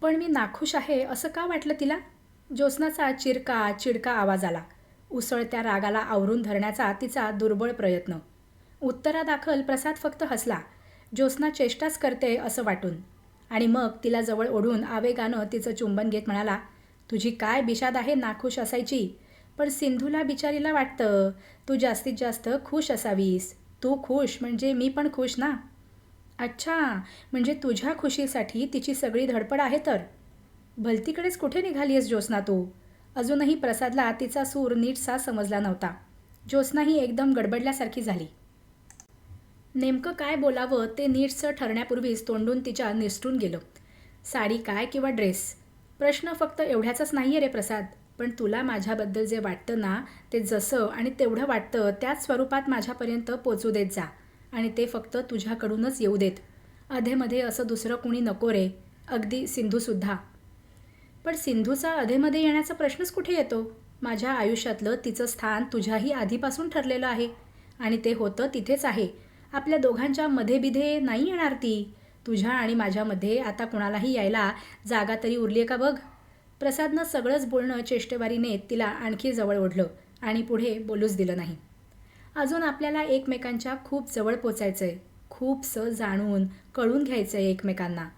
पण मी नाखुश आहे असं का वाटलं तिला? ज्योत्स्नाचा चिरका चिडका आवाज आला. उसळत्या रागाला आवरून धरण्याचा तिचा दुर्बळ प्रयत्न. उत्तरादाखल प्रसाद फक्त हसला. ज्योत्स्ना चेष्टाच करते असं वाटून. आणि मग तिला जवळ ओढून आवेगानं तिचं चुंबन घेत म्हणाला तुझी काय बिशाद आहे नाखुश असायची? पण सिंधूला बिचारीला वाटतं तू जास्तीत जास्त खुश असावीस. तू खुश म्हणजे मी पण खुश ना? अच्छा म्हणजे तुझ्या खुशीसाठी तिची सगळी धडपड आहे तर? भलतीकडेच कुठे निघाली आहेस ज्योत्स्ना तू? अजूनही प्रसादला तिचा सूर नीटसा समजला नव्हता. ज्योत्स्नाही एकदम गडबडल्यासारखी झाली. नेमकं काय बोलावं ते नीटसं ठरण्यापूर्वीच तोंडून तिच्या निसटून गेलं. साडी काय किंवा ड्रेस? प्रश्न फक्त एवढ्याचाच नाही आहे रे प्रसाद. पण तुला माझ्याबद्दल जे वाटतं ना ते जसं आणि तेवढं वाटतं त्याच स्वरूपात माझ्यापर्यंत पोचू देत जा. आणि ते फक्त तुझ्याकडूनच येऊ देत. अधेमध्ये असं दुसरं कुणी नको रे. अगदी सिंधूसुद्धा. पण सिंधूचा अधेमध्ये येण्याचा प्रश्नच कुठे येतो? माझ्या आयुष्यातलं तिचं स्थान तुझ्याही आधीपासून ठरलेलं आहे. आणि ते होतं तिथेच आहे. आपल्या दोघांच्या मध्येबिधे नाही येणार ती. तुझ्या आणि माझ्यामध्ये आता कुणालाही यायला जागा तरी उरली आहे का बघ? प्रसादनं सगळंच बोलणं चेष्टेवारीने तिला आणखी जवळ ओढलं आणि पुढे बोलूच दिलं नाही. अजून आपल्याला एकमेकांच्या खूप जवळ पोचायचं आहे खूपसं जाणून कळून घ्यायचं आहे एकमेकांना.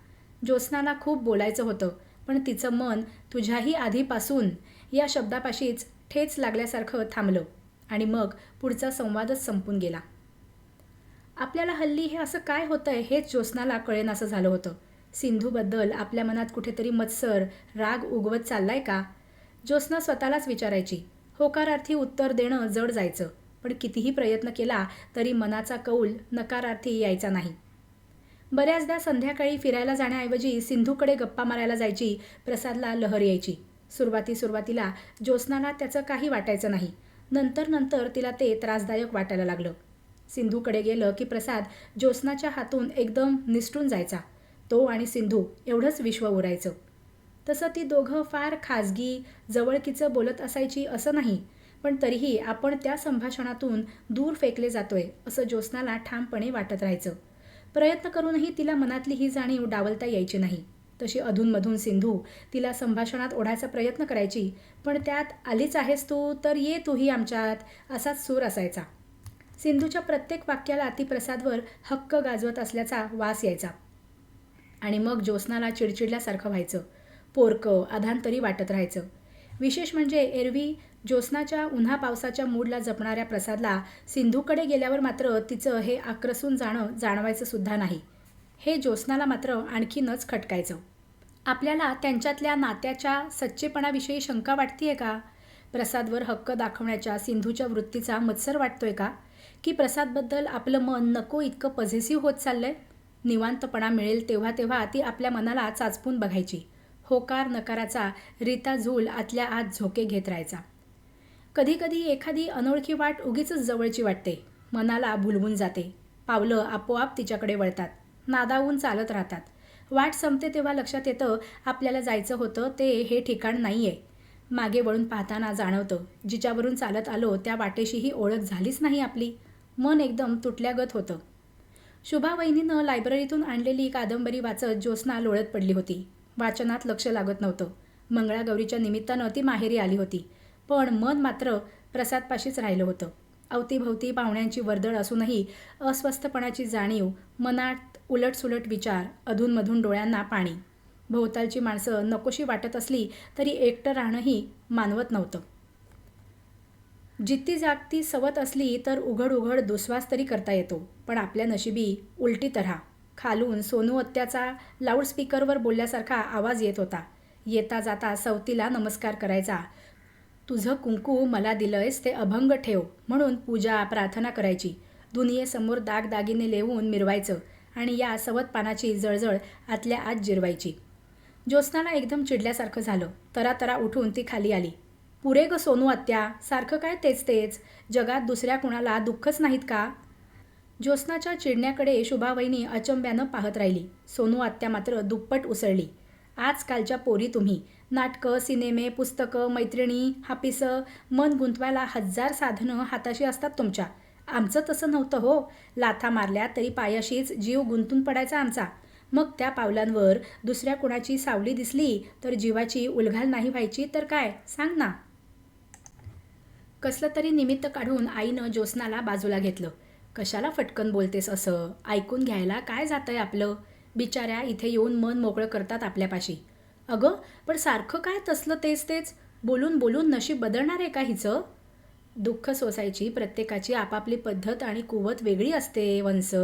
ज्योत्स्नाला खूप बोलायचं होतं पण तिचं मन तुझ्याही आधीपासून या शब्दापाशीच ठेच लागल्यासारखं थांबलं आणि मग पुढचा संवादच संपून गेला. आपल्याला हल्ली हे असं काय होतंय हेच ज्योत्स्नाला कळेनासं झालं होतं. सिंधूबद्दल आपल्या मनात कुठेतरी मत्सर राग उगवत चाललाय का? ज्योत्स्ना स्वतःलाच विचारायची. होकारार्थी उत्तर देणं जड जायचं. पण कितीही प्रयत्न केला तरी मनाचा कौल नकारार्थी यायचा नाही. बऱ्याचदा संध्याकाळी फिरायला जाण्याऐवजी सिंधूकडे गप्पा मारायला जायची प्रसादला लहर यायची. सुरुवाती सुरुवातीला ज्योत्स्नाला त्याचं काही वाटायचं नाही. नंतर नंतर तिला ते त्रासदायक वाटायला लागलं. सिंधूकडे गेलं की प्रसाद ज्योत्स्नाच्या हातून एकदम निसटून जायचा. तो आणि सिंधू एवढंच विश्व उरायचं तसं ती दोघं फार खाजगी जवळकीचं बोलत असायची असं नाही. पण तरीही आपण त्या संभाषणातून दूर फेकले जातोय असं ज्योत्स्नाला ठामपणे वाटत राहायचं. प्रयत्न करूनही तिला मनातली ही जाणीव डावलता यायची नाही. तशी अधूनमधून सिंधू तिला संभाषणात ओढायचा प्रयत्न करायची पण त्यात आलीच आहेस तू तर ये तूही आमच्यात असाच सूर असायचा. सिंधूच्या प्रत्येक वाक्याला अतिप्रसादवर हक्क गाजवत असल्याचा वास यायचा. आणि मग ज्योत्स्नाला चिडचिडल्यासारखं व्हायचं. पोरकं अधांतरी वाटत राहायचं. विशेष म्हणजे एरवी ज्योत्स्नाच्या उन्हा पावसाच्या मूडला जपणाऱ्या प्रसादला सिंधूकडे गेल्यावर मात्र तिचं हे आक्रसून जाणं जाणवायचं सुद्धा नाही. हे ज्योत्स्नाला मात्र आणखीनच खटकायचं. आपल्याला त्यांच्यातल्या नात्याच्या सच्चेपणाविषयी शंका वाटतीये का? प्रसादवर हक्क दाखवण्याच्या सिंधूच्या वृत्तीचा मत्सर वाटतोय का? की प्रसादबद्दल आपलं मन नको इतकं पझेसिव्ह होत चाललंय? निवांतपणा मिळेल तेव्हा तेव्हा ती आपल्या मनाला चाचपून बघायची. होकार नकाराचा रीता झूल आतल्या आत झोके घेत राहायचा. कधीकधी एखादी अनोळखी वाट उगीच जवळची वाटते. मनाला भुलवून जाते. पावलं आपोआप तिच्याकडे वळतात. नादावून चालत राहतात. वाट संपते तेव्हा लक्षात येतं आपल्याला जायचं होतं ते हे ठिकाण नाही आहे मागे वळून पाहताना जाणवतं जिच्यावरून चालत आलो त्या वाटेशीही ओळख झालीच नाही आपली. मन एकदम तुटल्यागत होतं. शुभा वहिनीनं लायब्ररीतून आणलेली कादंबरी वाचत ज्योत्स्ना लोळत पडली होती. वाचनात लक्ष लागत नव्हतं. मंगळागौरीच्या निमित्तानं ती माहेरी आली होती. पण मन मात्र प्रसादपाशीच राहिलं होतं. अवतीभवती पाहुण्यांची वर्दळ असूनही अस्वस्थपणाची जाणीव मनात उलटसुलट विचार अधूनमधून डोळ्यांना पाणी. भोवतालची माणसं नकोशी वाटत असली तरी एकटं राहणंही मानवत नव्हतं. जित्ती जागती सवत असली तर उघड उघड दुस्वास तरी करता येतो पण आपल्या नशिबी उलटी तऱ्हा खालून सोनू अत्याचा लाऊडस्पीकरवर बोलल्यासारखा आवाज येत होता. येता जाता सवतीला नमस्कार करायचा तुझं कुंकू मला दिलंयस ते अभंग ठेव म्हणून पूजा प्रार्थना करायची. दुनियेसमोर दागदागिने लेवून मिरवायचं आणि या सवत पानाची जळजळ आतल्या आत जिरवायची. ज्योत्स्नाला एकदम चिडल्यासारखं झालं. तरा तरा उठून ती खाली आली. पुरे ग सोनू आत्या सारखं काय तेच तेच? जगात दुसऱ्या कुणाला दुःखच नाहीत का? ज्योत्स्नाच्या चिडण्याकडे शुभावहिनी अचंब्यानं पाहत राहिली. सोनू आत्या मात्र दुप्पट उसळली. आजकालच्या पोरी तुम्ही नाटकं सिनेमे पुस्तकं मैत्रिणी हापिसं मन गुंतवायला हजार साधनं हाताशी असतात तुमच्या. आमचं तसं नव्हतं हो. लाथा मारल्या तरी पायाशीच जीव गुंतून पडायचा आमचा. मग त्या पावलांवर दुसऱ्या कुणाची सावली दिसली तर जीवाची उलघाल नाही व्हायची तर काय? सांग ना. कसलं तरी निमित्त काढून आईनं ज्योत्स्नाला बाजूला घेतलं. कशाला फटकन बोलतेस असं? ऐकून घ्यायला काय जातंय आपलं? बिचाऱ्या इथे येऊन मन मोकळं करतात आपल्यापाशी. अगं पण सारखं काय तसलं तेच तेच? बोलून बोलून नशीब बदलणार आहे का हिचं? दुःख सोसायची प्रत्येकाची आपापली पद्धत आणि कुवत वेगळी असते वंस.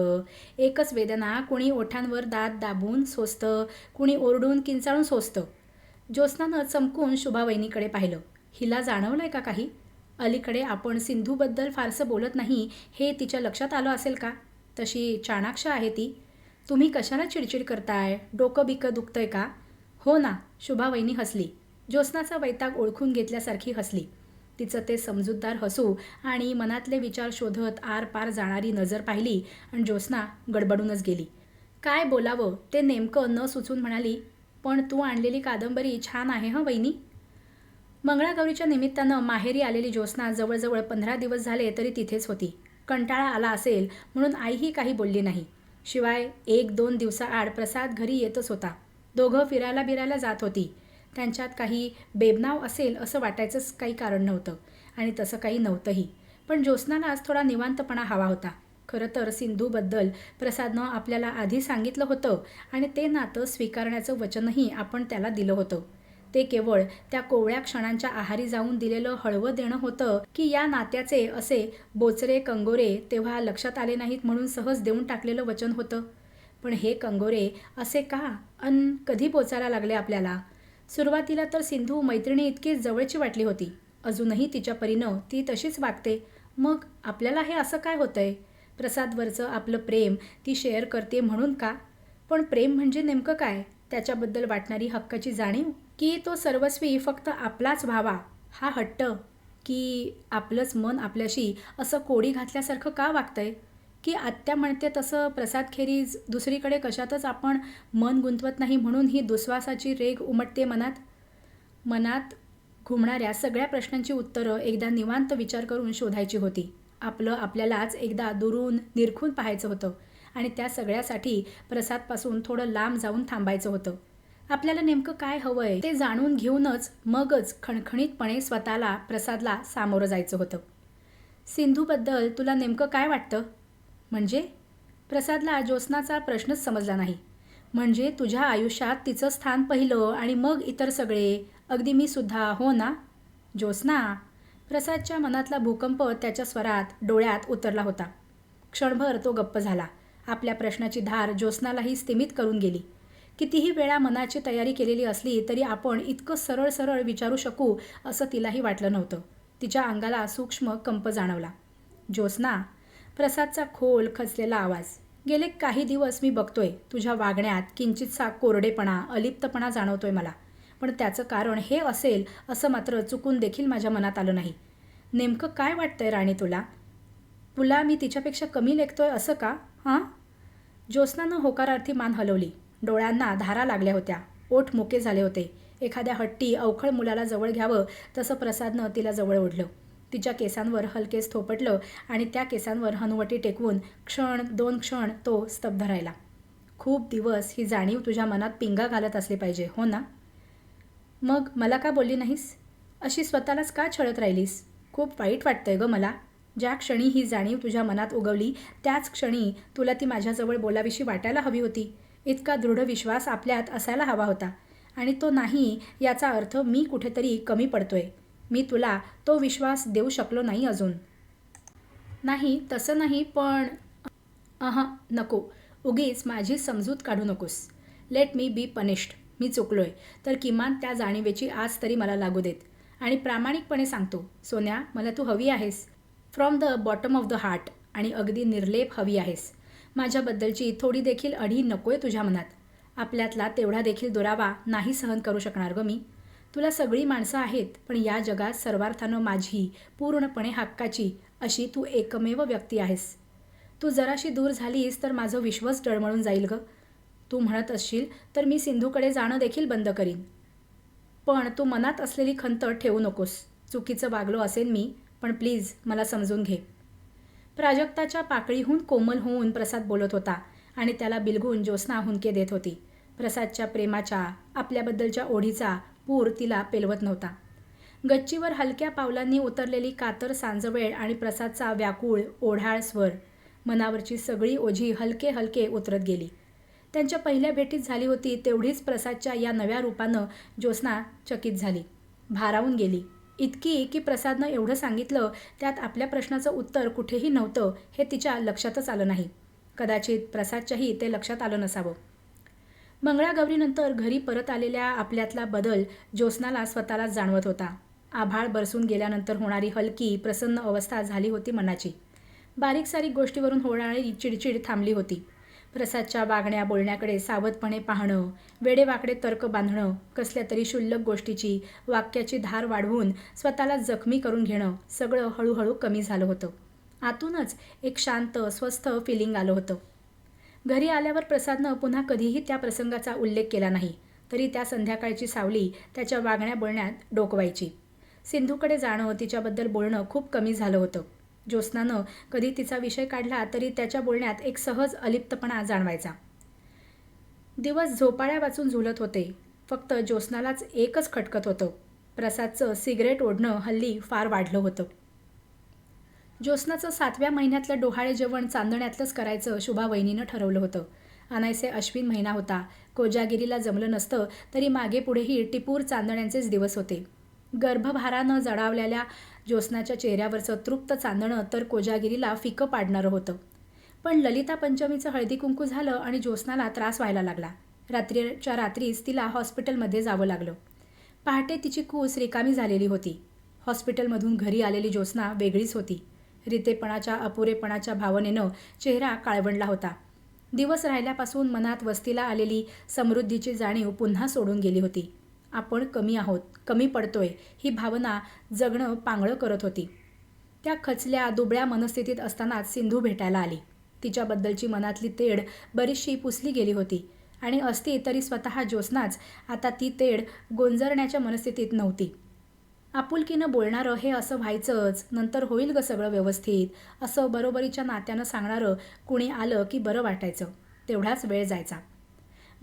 एकच वेदना कुणी ओठांवर दात दाबून सोसतं कुणी ओरडून किंचाळून सोसतं. ज्योत्स्नानं चमकून शुभावहिनीकडे पाहिलं. हिला जाणवलं आहे का काही? अलीकडे आपण सिंधूबद्दल फारसं बोलत नाही हे तिच्या लक्षात आलं असेल का? तशी चाणाक्ष आहे ती. तुम्ही कशाला चिडचिड करताय? डोकं बिकं दुखतंय का? हो ना शुभावहिनी हसली. ज्योत्स्नाचा वैताग ओळखून घेतल्यासारखी हसली. तिचं ते समजूतदार हसू आणि मनातले विचार शोधत आरपार जाणारी नजर पाहिली आणि ज्योत्स्ना गडबडूनच गेली. काय बोलावं ते नेमकं न सुचून म्हणाली पण तू आणलेली कादंबरी छान आहे हं वहिनी. मंगळागौरीच्या निमित्तानं माहेरी आलेली ज्योत्स्ना जवळजवळ पंधरा दिवस झाले तरी तिथेच होती. कंटाळा आला असेल म्हणून आईही काही बोलली नाही. शिवाय एक दोन दिवसाआड प्रसाद घरी येतच होता. दोघं फिरायला बिरायला जात होती. त्यांच्यात काही बेबनाव असेल असं वाटायचंच काही कारण नव्हतं आणि तसं काही नव्हतंही. पण ज्योत्स्नालाच थोडा निवांतपणा हवा होता. खरं तर सिंधूबद्दल प्रसादनं आपल्याला आधी सांगितलं होतं आणि ते नातं स्वीकारण्याचं वचनही आपण त्याला दिलं होतं. ते केवळ त्या कोवळ्या क्षणांच्या आहारी जाऊन दिलेलं हळवं देणं होतं की या नात्याचे असे बोचरे कंगोरे तेव्हा लक्षात आले नाहीत म्हणून सहज देऊन टाकलेलं वचन होतं. पण हे कंगोरे असे का? अन कधी पोचायला लागले आपल्याला? सुरुवातीला तर सिंधू मैत्रिणी इतकी जवळची वाटली होती. अजूनही तिच्या परीनं ती तशीच वागते. मग आपल्याला हे असं काय होतंय? प्रसादवरचं आपलं प्रेम ती शेअर करते म्हणून का? पण प्रेम म्हणजे नेमकं काय? त्याच्याबद्दल वाटणारी हक्काची जाणीव? की तो सर्वस्वी फक्त आपलाच व्हावा? हा हट्ट? की आपलंच मन आपल्याशी असं कोडी घातल्यासारखं का वागतंय? की आत्या म्हणते तसं प्रसादखेरीज दुसरीकडे कशातच आपण मन गुंतवत नाही म्हणून ही दुस्वासाची रेग उमटते मनात. मनात घुमणाऱ्या सगळ्या प्रश्नांची उत्तरं एकदा निवांत विचार करून शोधायची होती. आपलं आपल्यालाच एकदा दुरून निरखून पाहायचं होतं आणि त्या सगळ्यासाठी प्रसादपासून थोडं लांब जाऊन थांबायचं होतं. आपल्याला नेमकं काय हवं आहे ते जाणून घेऊनच मगच खणखणीतपणे स्वतःला प्रसादला सामोरं जायचं होतं. सिंधूबद्दल तुला नेमकं काय वाटतं? म्हणजे? प्रसादला ज्योत्स्नाचा प्रश्नच समजला नाही. म्हणजे तुझ्या आयुष्यात तिचं स्थान पहिलं आणि मग इतर सगळे. अगदी मी सुद्धा हो ना? ज्योत्स्ना? प्रसादच्या मनातला भूकंप त्याच्या स्वरात डोळ्यात उतरला होता. क्षणभर तो गप्प झाला. आपल्या प्रश्नाची धार ज्योत्स्नालाही स्थिमित करून गेली. कितीही वेळा मनाची तयारी केलेली असली तरी आपण इतकं सरळ सरळ विचारू शकू असं तिलाही वाटलं नव्हतं. तिच्या अंगाला सूक्ष्म कंप जाणवला. ज्योत्स्ना प्रसादचा खोल खचलेला आवाज. गेले काही दिवस मी बघतोय तुझ्या वागण्यात किंचितसा कोरडेपणा अलिप्तपणा जाणवतोय मला. पण त्याचं कारण हे असेल असं मात्र चुकून देखील माझ्या मनात आलं नाही. नेमकं काय वाटतंय राणी तुला? तुला मी तिच्यापेक्षा कमी लेखतोय असं का? हां? ज्योत्स्नानं होकारार्थी मान हलवली. डोळ्यांना धारा लागल्या होत्या. ओठ मोके झाले होते. एखाद्या हट्टी अवखळ मुलाला जवळ घ्यावं तसं प्रसादनं तिला जवळ ओढलं. तिच्या केसांवर हलकेच थोपटलं आणि त्या केसांवर हनुवटी टेकवून क्षण दोन क्षण तो स्तब्ध राहिला. खूप दिवस ही जाणीव तुझ्या मनात पिंगा घालत असली पाहिजे हो ना? मग मला का बोलली नाहीस? अशी स्वतःलाच का छळत राहिलीस? खूप वाईट वाटतंय गं मला. ज्या क्षणी ही जाणीव तुझ्या मनात उगवली त्याच क्षणी तुला ती माझ्याजवळ बोलाविषयी वाटायला हवी होती. इतका दृढ विश्वास आपल्यात असायला हवा होता. आणि तो नाही याचा अर्थ मी कुठेतरी कमी पडतोय. मी तुला तो विश्वास देऊ शकलो नाही अजून. नाही तसं नाही पण अह नको. उगीच माझी समजूत काढू नकोस. लेट मी बी पनिश्ड मी चुकलो आहे तर किमान त्या जाणीवेची आज तरी मला लागू देत. आणि प्रामाणिकपणे सांगतो सोन्या मला तू हवी आहेस. From the bottom of the heart आणि अगदी निर्लेप हवी आहेस. माझ्याबद्दलची थोडी देखील अढी नकोय तुझ्या मनात. आपल्यातला तेवढा देखील दुरावा नाही सहन करू शकणार ग मी. तुला सगळी माणसं आहेत पण या जगात सर्वार्थानं माझी पूर्णपणे हक्काची अशी तू एकमेव व्यक्ती आहेस. तू जराशी दूर झालीस तर माझं विश्वास डळमळून जाईल ग. तू म्हणत असशील तर मी सिंधूकडे जाणं देखील बंद करीन. पण तू मनात असलेली खंत ठेवू नकोस. चुकीचं वागलो असेल मी पण प्लीज मला समजून घे. प्राजक्ताच्या पाकळीहून कोमल होऊन प्रसाद बोलत होता आणि त्याला बिलगून ज्योत्स्ना हुंके देत होती. प्रसादच्या प्रेमाच्या आपल्याबद्दलच्या ओढीचा पूर तिला पेलवत नव्हता. गच्चीवर हलक्या पावलांनी उतरलेली कातर सांजवेळ आणि प्रसादचा व्याकुळ ओढाळ स्वर मनावरची सगळी ओझी हलके हलके उतरत गेली. त्यांच्या पहिल्या भेटीत झाली होती तेवढीच प्रसादच्या या नव्या रूपानं ज्योत्स्ना चकित झाली. भारावून गेली. इतकी की प्रसादनं एवढं सांगितलं त्यात आपल्या प्रश्नाचं उत्तर कुठेही नव्हतं हे तिच्या लक्षातच आलं नाही. कदाचित प्रसादच्याही ते लक्षात आलं नसावं. मंगळागौरीनंतर घरी परत आलेल्या आपल्यातला बदल ज्योत्स्नाला स्वतःला जाणवत होता. आभाळ बरसून गेल्यानंतर होणारी हलकी प्रसन्न अवस्था झाली होती मनाची. बारीक सारीक गोष्टीवरून होणारी चिडचिड थांबली होती. प्रसादच्या वागण्या बोलण्याकडे सावधपणे पाहणं वेडेवाकडे तर्क बांधणं कसल्या तरी क्षुल्लक गोष्टीची वाक्याची धार वाढवून स्वतःला जखमी करून घेणं सगळं हळूहळू कमी झालं होतं. आतूनच एक शांत स्वस्थ फिलिंग आलं होतं. घरी आल्यावर प्रसादनं पुन्हा कधीही त्या प्रसंगाचा उल्लेख केला नाही तरी त्या संध्याकाळची सावली त्याच्या वागण्या बोलण्यात डोकवायची. सिंधूकडे जाणं तिच्याबद्दल बोलणं खूप कमी झालं होतं. ज्योत्स्नानं कधी तिचा विषय काढला तरी त्याच्या बोलण्यात एक सहज अलिप्तपणा जाणवायचा. दिवस झोपाळ्या वाचून झुलत होते. फक्त ज्योत्स्नालाच एकच खटकत होतं. प्रसादचं सिगरेट ओढणं हल्ली फार वाढलं होतं. ज्योत्स्नाचं सातव्या महिन्यातलं डोहाळे जेवण चांदण्यातलंच करायचं शुभा वहिनीनं ठरवलं होतं. अनायसे अश्विन महिना होता. कोजागिरीला जमलं नसतं तरी मागे पुढेही टिपूर चांदण्यांचेच दिवस होते. गर्भभारानं जडावलेल्या ज्योत्स्नाच्या चेहऱ्यावरचं तृप्त चांदणं तर कोजागिरीला फिकं पाडणारं होतं. पण ललिता पंचमीचं हळदी कुंकू झालं आणि ज्योत्स्नाला त्रास व्हायला लागला. रात्रीच्या रात्रीच तिला हॉस्पिटलमध्ये जावं लागलं. पहाटे तिची कूस रिकामी झालेली होती. हॉस्पिटलमधून घरी आलेली ज्योत्स्ना वेगळीच होती. रितेपणाच्या अपुरेपणाच्या भावनेनं चेहरा काळवंडला होता. दिवस राहिल्यापासून मनात वस्तीला आलेली समृद्धीची जाणीव पुन्हा सोडून गेली होती. आपण कमी आहोत कमी पडतोय ही भावना जगणं पांगळं करत होती. त्या खचल्या दुबळ्या मनस्थितीत असतानाच सिंधू भेटायला आली. तिच्याबद्दलची मनातली तेढ बरीचशी पुसली गेली होती आणि असती तरी स्वतः ज्योत्स्नाच. आता ती तेढ गोंजरण्याच्या मनस्थितीत नव्हती. आपुलकीनं बोलणारं हे असं व्हायचंच. नंतर होईल ग सगळं व्यवस्थित. असं बरोबरीच्या नात्यानं सांगणारं कुणी आलं की बरं वाटायचं. तेवढाच वेळ जायचा.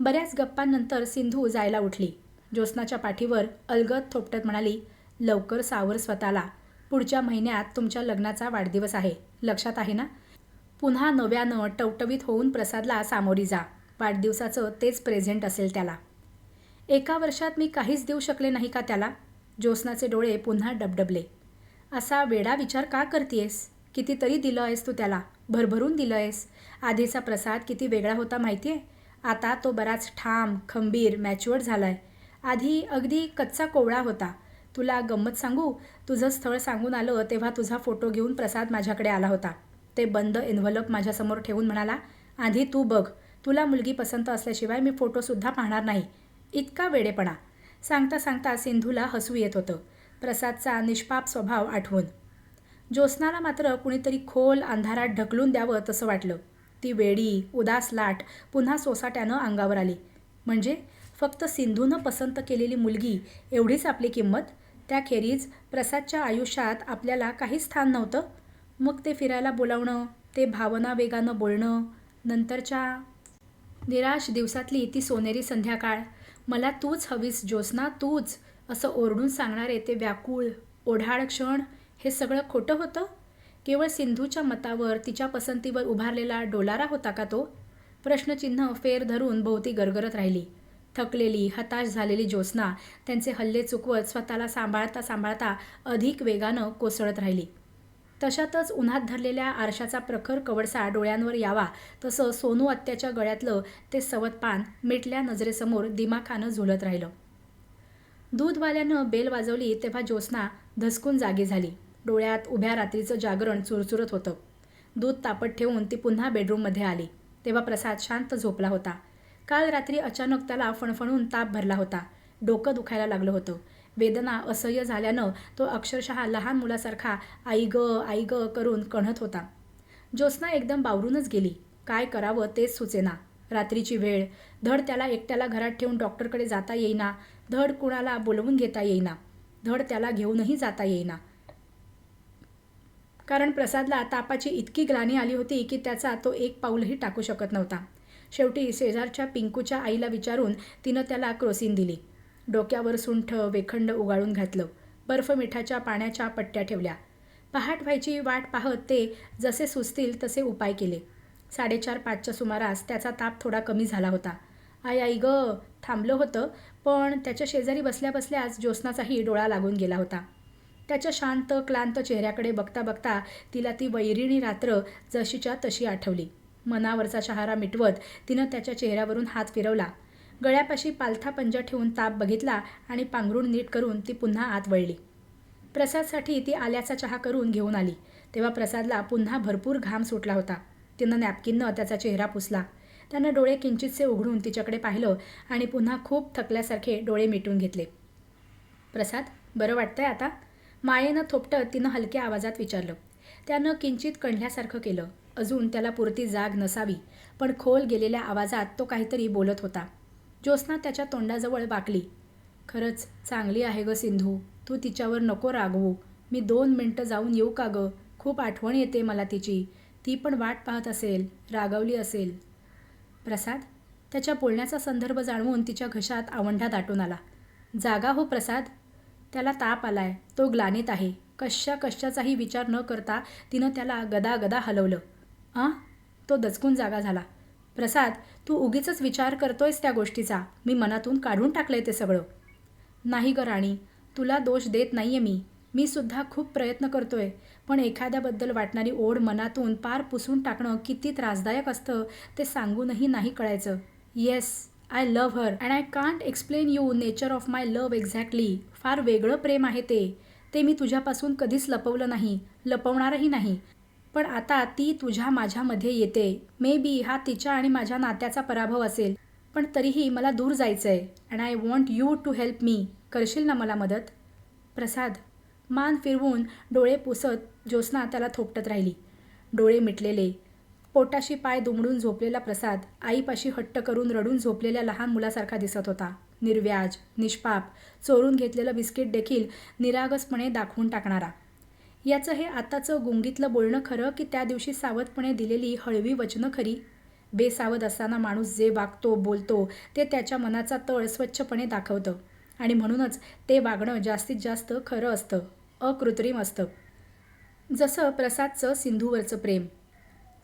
बऱ्याच गप्पांनंतर सिंधू जायला उठली. ज्योत्स्नाच्या पाठीवर अलगद थोपटत म्हणाली लवकर सावर स्वतःला. पुढच्या महिन्यात तुमच्या लग्नाचा वाढदिवस आहे. लक्षात आहे ना? पुन्हा नव्यानं टवटवीत होऊन प्रसादला सामोरी जा. वाढदिवसाचं तेच प्रेझेंट असेल त्याला. एका वर्षात मी काहीच देऊ शकले नाही का त्याला? ज्योत्स्नाचे डोळे पुन्हा डबडबले. असा वेडा विचार का करतीयस? कितीतरी दिलं आहेस तू त्याला. भरभरून दिलं आहेस आधीचा प्रसाद किती वेगळा होता माहिती आहे आता तो बराच ठाम खंबीर मॅच्युअर झाला आहे आधी अगदी कच्चा कोवळा होता. तुला गंमत सांगू? तुझं स्थळ सांगून आलं तेव्हा तुझा फोटो घेऊन प्रसाद माझ्याकडे आला होता. ते बंद एन्व्हलप माझ्यासमोर ठेवून म्हणाला आधी तू बघ. तुला मुलगी पसंत असल्याशिवाय मी फोटोसुद्धा पाहणार नाही. इतका वेडेपणा. सांगता सांगता सिंधूला हसू येत होतं. प्रसादचा निष्पाप स्वभाव आठवून. ज्योत्स्नाला मात्र कुणीतरी खोल अंधारात ढकलून द्यावं तसं वाटलं. ती वेडी उदास लाट पुन्हा सोसाट्यानं अंगावर आली. म्हणजे फक्त सिंधूनं पसंत केलेली मुलगी एवढीच आपली किंमत? त्याखेरीज प्रसादच्या आयुष्यात आपल्याला काही स्थान नव्हतं? मग ते फिरायला बोलावणं ते भावना वेगानं बोलणं नंतरच्या निराश दिवसातली ती सोनेरी संध्याकाळ मला तूच हवीस ज्योत्स्ना तूच असं ओरडून सांगणारे ते व्याकुळ ओढाळ क्षण. हे सगळं खोटं होतं? केवळ सिंधूच्या मतावर तिच्या पसंतीवर उभारलेला डोलारा होता का तो? प्रश्नचिन्ह फेर धरून भोवती गरगरत राहिली. थकलेली हताश झालेली ज्योत्स्ना त्यांचे हल्ले चुकवत स्वतःला सांभाळता सांभाळता अधिक वेगानं कोसळत राहिली. तशातच उन्हात धरलेल्या आरशाचा प्रखर कवडसा डोळ्यांवर यावा तसं सोनू आत्याच्या गळ्यातलं ते सवत पान मिटल्या नजरेसमोर दिमाखानं झुलत राहिलं. दूधवाल्यानं बेल वाजवली तेव्हा ज्योत्स्ना धसकून जागी झाली. डोळ्यात उभ्या रात्रीचं जागरण चुरचुरत होतं. दूध तापत ठेवून ती पुन्हा बेडरूममध्ये आली. तेव्हा प्रसाद शांत झोपला होता. काल रात्री अचानक त्याला फणफणून ताप भरला होता. डोकं दुखायला लागलं होतं. वेदना असह्य झाल्यानं तो अक्षरशः लहान मुलासारखा आई ग आई ग करून कणत होता. ज्योत्स्ना एकदम बावरूनच गेली. काय करावं तेच सुचेना. रात्रीची वेळ. धड त्याला एकट्याला घरात ठेवून डॉक्टरकडे जाता येईना. धड कुणाला बोलवून घेता येईना. धड त्याला घेऊनही जाता येईना. कारण प्रसादला तापाची इतकी ग्लानी आली होती की त्याचा तो एक पाऊलही टाकू शकत नव्हता. शेवटी शेजारच्या पिंकूच्या आईला विचारून तिनं त्याला क्रोसिन दिली. डोक्यावर सुंठ वेखंड उगाळून घातलं. बर्फ मिठाच्या पाण्याच्या पट्ट्या ठेवल्या. पहाट व्हायची वाट पाहत ते जसे सुचतील तसे उपाय केले. साडेचार पाचच्या सुमारास त्याचा ताप थोडा कमी झाला होता. आई आई ग थांबलं होतं पण त्याच्या शेजारी बसल्या बसल्याच ज्योत्स्नाचाही डोळा लागून गेला होता. त्याच्या शांत क्लांत चेहऱ्याकडे बघता बघता तिला ती वैरिणी रात्र जशीच्या तशी आठवली. मनावरचा शहारा मिटवत तिनं त्याच्या चेहऱ्यावरून हात फिरवला. गळ्यापाशी पालथा पंजा ठेवून ताप बघितला आणि पांघरूण नीट करून ती पुन्हा आत वळली. प्रसादसाठी ती आल्याचा चहा करून घेऊन आली. तेव्हा प्रसादला पुन्हा भरपूर घाम सुटला होता. तिनं नॅपकिननं त्याचा चेहरा पुसला. त्यानं डोळे किंचितसे उघडून तिच्याकडे पाहिलं आणि पुन्हा खूप थकल्यासारखे डोळे मिटून घेतले. प्रसाद बरं वाटतंय आता? मायेनं थोपटत तिनं हलक्या आवाजात विचारलं. त्यानं किंचित कणल्यासारखं केलं. अजून त्याला पुरती जाग नसावी पण खोल गेलेल्या आवाजात तो काहीतरी बोलत होता. ज्योत्स्ना त्याच्या तोंडाजवळ वाकली. खरंच चांगली आहे ग सिंधू तू तिच्यावर नको रागवू. मी दोन मिनटं जाऊन येऊ का ग? खूप आठवण येते मला तिची. ती पण वाट पाहत असेल रागवली असेल. प्रसाद? त्याच्या बोलण्याचा संदर्भ जाणवून तिच्या घशात आवंढा दाटून आला. जागा हो प्रसाद. त्याला ताप आलाय. तो ग्लानीत आहे. कशा कशाचाही विचार न करता तिनं त्याला गदा गदा हलवलं. आ? तो दचकून जागा झाला. प्रसाद तू उगीच विचार करतोयस त्या गोष्टीचा. मी मनातून काढून टाकलंय ते सगळं. नाही ग राणी तुला दोष देत नाहीये मी. मी सुद्धा खूप प्रयत्न करतोय पण एखाद्याबद्दल वाटणारी ओढ मनातून पार पुसून टाकणं किती त्रासदायक असतं ते सांगूनही नाही कळायचं. Yes I love her and I can't explain you nature of my love exactly फार वेगळं प्रेम आहे ते. ते मी तुझ्यापासून कधीच लपवलं नाही लपवणारही नाही. पण आता ती तुझ्या माझ्यामध्ये येते. मे बी हा तिच्या आणि माझ्या नात्याचा पराभव असेल. पण तरीही मला दूर जायचं आहे and I want you to help me करशील ना मला मदत? प्रसाद मान फिरवून डोळे पुसत ज्योत्स्ना त्याला थोपटत राहिली. डोळे मिटलेले. पोटाशी पाय दुमडून झोपलेला प्रसाद आईपाशी हट्ट करून रडून झोपलेल्या लहान मुलासारखा दिसत होता. निर्व्याज निष्पाप चोरून घेतलेलं बिस्किट देखील निरागसपणे दाखवून टाकणारा. याचं हे आताचं गुंगीतलं बोलणं खरं की त्या दिवशी सावधपणे दिलेली हळवी वचनं खरी? बेसावध असताना माणूस जे वागतो बोलतो ते त्याच्या मनाचा तळ स्वच्छपणे दाखवतं. आणि म्हणूनच ते वागणं जास्तीत जास्त खरं असतं अकृत्रिम असतं. जसं प्रसादचं सिंधूवरचं प्रेम.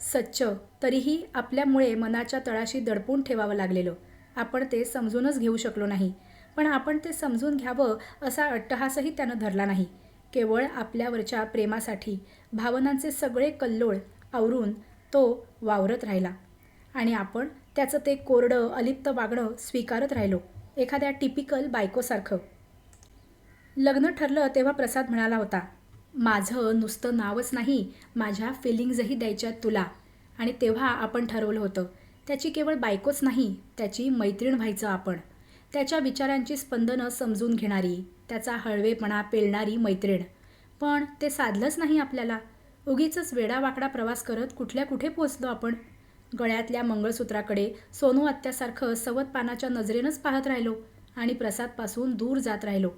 सच्च तरीही आपल्यामुळे मनाच्या तळाशी दडपून ठेवावं लागलेलं. आपण ते समजूनच घेऊ शकलो नाही. पण आपण ते समजून घ्यावं असा अट्टहासही त्यानं धरला नाही. केवळ आपल्यावरच्या प्रेमासाठी भावनांचे सगळे कल्लोळ आवरून तो वावरत राहिला. आणि आपण त्याचं ते कोरडं अलिप्त वागणं स्वीकारत राहिलो एखाद्या टिपिकल बायकोसारखं. लग्न ठरलं तेव्हा प्रसाद म्हणाला होता माझं नुसतं नावच नाही माझ्या फिलिंग्जही द्यायच्यात तुला. आणि तेव्हा आपण ठरवलं होतं त्याची केवळ बायकोच नाही त्याची मैत्रीण व्हायचं आपण. त्याच्या विचारांची स्पंदनं समजून घेणारी. त्याचा हळवेपणा पेलणारी मैत्रीण. पण ते साधलंच नाही आपल्याला. उगीच वेडावाकडा प्रवास करत कुठल्या कुठे पोचलो आपण? गळ्यातल्या मंगळसूत्राकडे सोनू आत्यासारखं सवत पानाच्या नजरेनंच पाहत राहिलो आणि प्रसादपासून दूर जात राहिलो.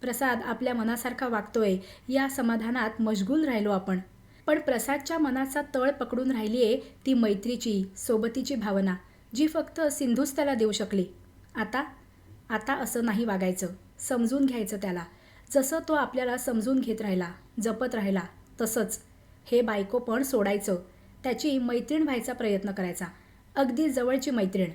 प्रसाद आपल्या मनासारखा वागतोय या समाधानात मशगूल राहिलो आपण. पण प्रसादच्या मनाचा तळ पकडून राहिली आहे ती मैत्रीची सोबतीची भावना जी फक्त सिंधूच त्याला देऊ शकली. आता? आता असं नाही वागायचं. समजून घ्यायचं त्याला. जसं तो आपल्याला समजून घेत राहिला जपत राहिला तसंच. हे बायको पण सोडायचं. त्याची मैत्रीण व्हायचा प्रयत्न करायचा. अगदी जवळची मैत्रीण.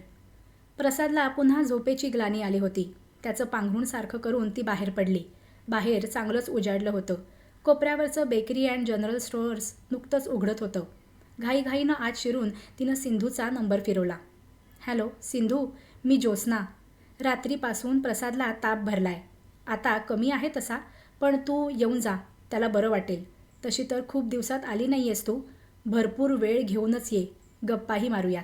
प्रसादला पुन्हा झोपेची ग्लानी आली होती. त्याचं पांघरूण सारखं करून ती बाहेर पडली. बाहेर चांगलंच उजाडलं होतं. कोपऱ्यावरचं बेकरी अँड जनरल स्टोअर्स नुकतंच उघडत होतं. घाईघाईनं आत शिरून तिनं सिंधूचा नंबर फिरवला. हॅलो सिंधू मी ज्योत्स्ना. रात्रीपासून प्रसादला ताप भरलाय. आता कमी आहे तसा पण तू येऊन जा त्याला बरं वाटेल. तशी तर खूप दिवसात आली नाही आहेस तू. भरपूर वेळ घेऊनच ये. गप्पाही मारूयात.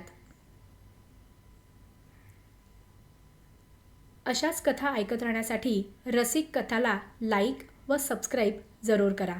अशाच कथा ऐकत राहण्यासाठी रसिक कथाला लाईक व सबस्क्राईब जरूर करा.